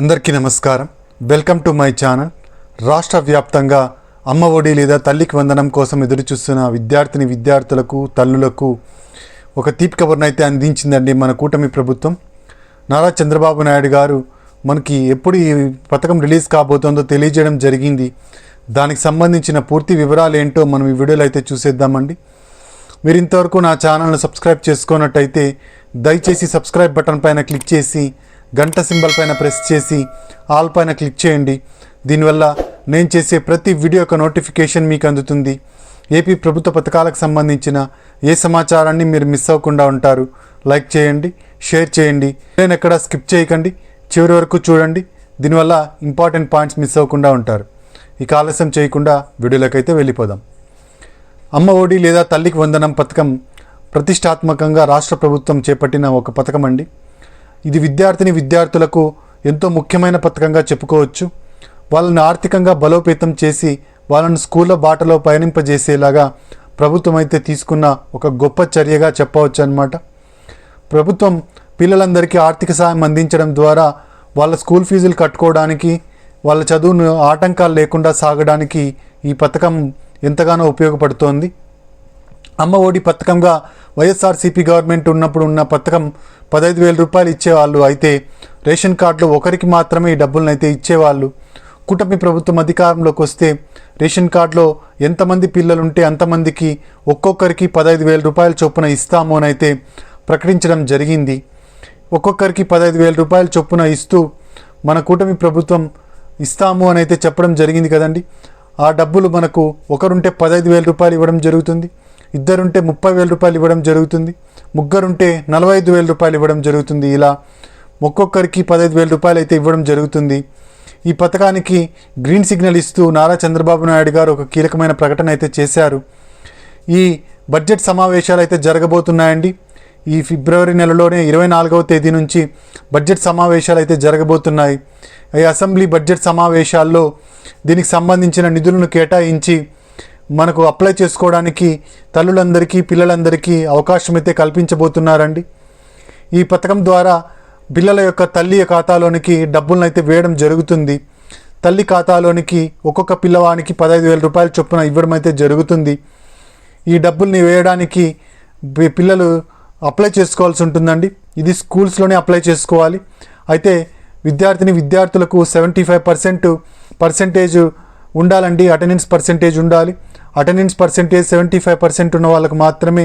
అందరికీ నమస్కారం. Welcome to my channel. రాష్ట్ర వ్యాప్తంగా అమ్మ ఒడి లేదా తల్లికి వందనం కోసం ఎదురుచూస్తున్న విద్యార్థిని విద్యార్థులకు తల్లులకు ఒక తీపి కబుర్నైతే అందించిందండి మన కూటమి ప్రభుత్వం. నారా చంద్రబాబు నాయుడు గారు మనకి ఎప్పుడు ఈ పథకం రిలీజ్ కాబోతోందో తెలియజేయడం జరిగింది. దానికి సంబంధించిన పూర్తి వివరాలు ఏంటో మనం ఈ వీడియోలో అయితే చూసేద్దామండి. మీరు ఇంతవరకు నా ఛానల్ను సబ్స్క్రైబ్ చేసుకున్నట్టయితే దయచేసి సబ్స్క్రైబ్ బటన్ పైన క్లిక్ చేసి గంట సింబల్ పైన ప్రెస్ చేసి ఆల్ పైన క్లిక్ చేయండి. దీనివల్ల నేను చేసే ప్రతి వీడియో యొక్క నోటిఫికేషన్ మీకు అందుతుంది. ఏపీ ప్రభుత్వ పథకాలకు సంబంధించిన ఏ సమాచారాన్ని మీరు మిస్ అవ్వకుండా ఉంటారు లైక్ చేయండి షేర్ చేయండి. నేను ఎక్కడ స్కిప్ చేయకండి చివరి వరకు చూడండి. దీనివల్ల ఇంపార్టెంట్ పాయింట్స్ మిస్ అవ్వకుండా ఉంటారు. ఇక ఆలస్యం చేయకుండా వీడియోలోకైతే వెళ్ళిపోదాం. అమ్మ ఒడి లేదా తల్లికి వందనం పథకం ప్రతిష్టాత్మకంగా రాష్ట్ర ప్రభుత్వం చేపట్టిన ఒక పథకం అండి. ఇది విద్యార్థిని విద్యార్థులకు ఎంతో ముఖ్యమైన పథకంగా చెప్పుకోవచ్చు. వాళ్ళని ఆర్థికంగా బలోపేతం చేసి వాళ్ళని స్కూళ్ళ బాటలో పయనింపజేసేలాగా ప్రభుత్వం అయితే తీసుకున్న ఒక గొప్ప చర్యగా చెప్పవచ్చు అన్నమాట ప్రభుత్వం పిల్లలందరికీ ఆర్థిక సాయం అందించడం ద్వారా వాళ్ళ స్కూల్ ఫీజులు కట్టుకోవడానికి వాళ్ళ చదువును ఆటంకాలు లేకుండా సాగడానికి ఈ పథకం ఎంతగానో ఉపయోగపడుతోంది. అమ్మ ఒడి పథకంగా వైఎస్ఆర్సీపీ గవర్నమెంట్ ఉన్నప్పుడు ఉన్న పథకం పదహైదు వేల రూపాయలు ఇచ్చేవాళ్ళు అయితే రేషన్ కార్డులో ఒకరికి మాత్రమే ఈ డబ్బులను అయితే ఇచ్చేవాళ్ళు. కూటమి ప్రభుత్వం అధికారంలోకి వస్తే రేషన్ కార్డులో ఎంతమంది పిల్లలు ఉంటే అంతమందికి ఒక్కొక్కరికి పదహైదు వేల రూపాయల చొప్పున ఇస్తాము అని అయితే ప్రకటించడం జరిగింది. ఒక్కొక్కరికి పదహైదు వేల రూపాయల చొప్పున ఇస్తూ మన కూటమి ప్రభుత్వం ఇస్తాము అని అయితే చెప్పడం జరిగింది కదండి. ఆ డబ్బులు మనకు ఒకరుంటే పదహైదు వేల రూపాయలు ఇవ్వడం జరుగుతుంది. ఇద్దరుంటే ముప్పై వేల రూపాయలు ఇవ్వడం జరుగుతుంది. ముగ్గురుంటే నలభై ఐదు వేల రూపాయలు ఇవ్వడం జరుగుతుంది. ఇలా ఒక్కొక్కరికి పదహైదు వేల రూపాయలు అయితే ఇవ్వడం జరుగుతుంది. ఈ పథకానికి గ్రీన్ సిగ్నల్ ఇస్తూ నారా చంద్రబాబు నాయుడు గారు ఒక కీలకమైన ప్రకటన అయితే చేశారు. ఈ బడ్జెట్ సమావేశాలు అయితే జరగబోతున్నాయండి. ఈ ఫిబ్రవరి నెలలోనే ఇరవై నాలుగవ తేదీ నుంచి బడ్జెట్ సమావేశాలు అయితే జరగబోతున్నాయి. ఈ అసెంబ్లీ బడ్జెట్ సమావేశాల్లో దీనికి సంబంధించిన నిధులను కేటాయించి మనకు అప్లై చేసుకోవడానికి తల్లులందరికీ పిల్లలందరికీ అవకాశం అయితే కల్పించబోతున్నారండి. ఈ పథకం ద్వారా పిల్లల యొక్క తల్లి ఖాతాలోనికి డబ్బులను అయితే వేయడం జరుగుతుంది. తల్లి ఖాతాలోనికి ఒక్కొక్క పిల్లవానికి పదహైదు వేల రూపాయల చొప్పున ఇవ్వడం అయితే జరుగుతుంది. ఈ డబ్బుల్ని వేయడానికి పిల్లలు అప్లై చేసుకోవాల్సి ఉంటుందండి. ఇది స్కూల్స్లోనే అప్లై చేసుకోవాలి. అయితే విద్యార్థిని విద్యార్థులకు సెవెంటీ ఫైవ్ పర్సెంట్ పర్సెంటేజ్ ఉండాలండి. అటెండెన్స్ పర్సెంటేజ్ ఉండాలి. Attendance percentage seventy five percent ఉన్న వాళ్ళకు మాత్రమే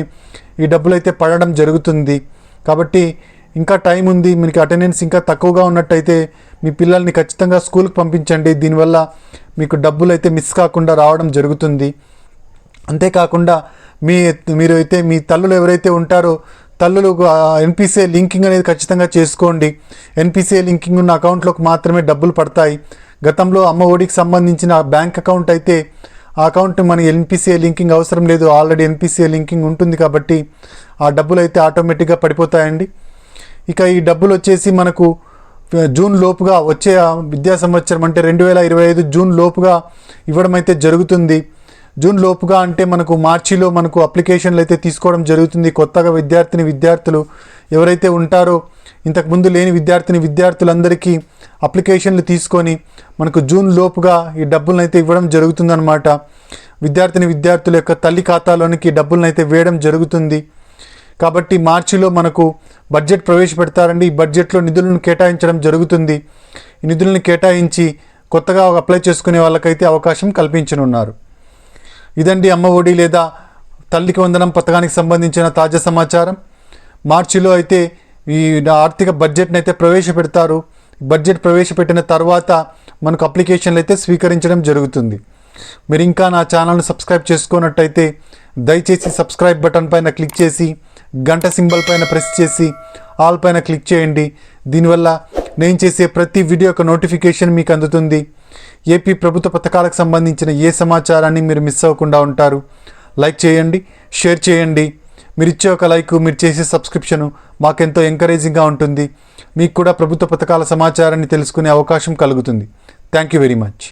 ఈ డబ్బులు అయితే పడడం జరుగుతుంది. కాబట్టి ఇంకా టైం ఉంది మీకు అటెండెన్స్ ఇంకా తక్కువగా ఉన్నట్టయితే మీ పిల్లల్ని ఖచ్చితంగా స్కూల్కి పంపించండి. దీనివల్ల మీకు డబ్బులు అయితే మిస్ కాకుండా రావడం జరుగుతుంది. అంతేకాకుండా మీ మీరు అయితే మీ తల్లులు ఎవరైతే ఉంటారో తల్లులు ఎన్పిసిఐ లింకింగ్ అనేది ఖచ్చితంగా చేసుకోండి. ఎన్పిసిఐ లింకింగ్ ఉన్న అకౌంట్లోకి మాత్రమే డబ్బులు పడతాయి. గతంలో అమ్మ ఒడికి సంబంధించిన బ్యాంక్ అకౌంట్ అయితే ఆ అకౌంట్ మన ఎన్పిసిఐ లింకింగ్ అవసరం లేదు. ఆల్రెడీ ఎన్పిసిఐ లింకింగ్ ఉంటుంది కాబట్టి ఆ డబ్బులు అయితే ఆటోమేటిక్గా పడిపోతాయండి. ఇక ఈ డబ్బులు వచ్చేసి మనకు జూన్ లోపుగా వచ్చే విద్యా సంవత్సరం అంటే రెండు వేల ఇరవై ఐదు జూన్ లోపుగా ఇవ్వడం అయితే జరుగుతుంది. జూన్ లోపుగా అంటే మనకు మార్చిలో మనకు అప్లికేషన్లు అయితే తీసుకోవడం జరుగుతుంది. కొత్తగా విద్యార్థిని విద్యార్థులు ఎవరైతే ఉంటారో ఇంతకుముందు లేని విద్యార్థిని విద్యార్థులందరికీ అప్లికేషన్లు తీసుకొని మనకు జూన్ లోపుగా ఈ డబ్బులను అయితే ఇవ్వడం జరుగుతుందన్నమాట. విద్యార్థిని విద్యార్థుల యొక్క తల్లి ఖాతాలోనికి డబ్బులను అయితే వేయడం జరుగుతుంది. కాబట్టి మార్చిలో మనకు బడ్జెట్ ప్రవేశపెడతారండి. ఈ బడ్జెట్లో నిధులను కేటాయించడం జరుగుతుంది. ఈ నిధులను కేటాయించి కొత్తగా అప్లై చేసుకునే వాళ్ళకైతే అవకాశం కల్పించనున్నారు. ఇదండి అమ్మ ఒడి లేదా తల్లికి వందనం పథకానికి సంబంధించిన తాజా సమాచారం. మార్చిలో అయితే ఈ ఆర్థిక బడ్జెట్ని అయితే ప్రవేశపెడతారు. బడ్జెట్ ప్రవేశపెట్టిన తర్వాత మనకు అప్లికేషన్లు అయితే స్వీకరించడం జరుగుతుంది. మీరు ఇంకా నా ఛానల్ను సబ్స్క్రైబ్ చేసుకున్నట్టయితే దయచేసి సబ్స్క్రైబ్ బటన్ పైన క్లిక్ చేసి గంట సింబల్ పైన ప్రెస్ చేసి ఆల్ పైన క్లిక్ చేయండి. దీనివల్ల నేను చేసే ప్రతి వీడియో యొక్క నోటిఫికేషన్ మీకు అందుతుంది. ఏపీ ప్రభుత్వ పథకాలకు సంబంధించిన ఏ సమాచారాన్ని మీరు మిస్ అవ్వకుండా ఉంటారు? లైక్ చేయండి షేర్ చేయండి. మీరు ఇచ్చే ఒక లైక్ మీరు చేసే సబ్స్క్రిప్షను మాకెంతో ఎంకరేజింగ్గా ఉంటుంది. మీకు కూడా ప్రభుత్వ పథకాల సమాచారాన్ని తెలుసుకునే అవకాశం కలుగుతుంది. Thank you very much.